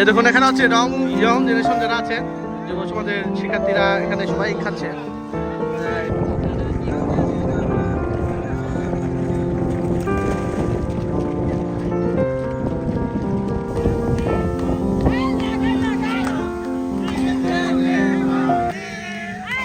এই দেখুন, এখানে হচ্ছে রং, ইয়ং জেনারেশন যারা আছে যুব সমাজের শিক্ষার্থীরা এখানে সবাই খাচ্ছে।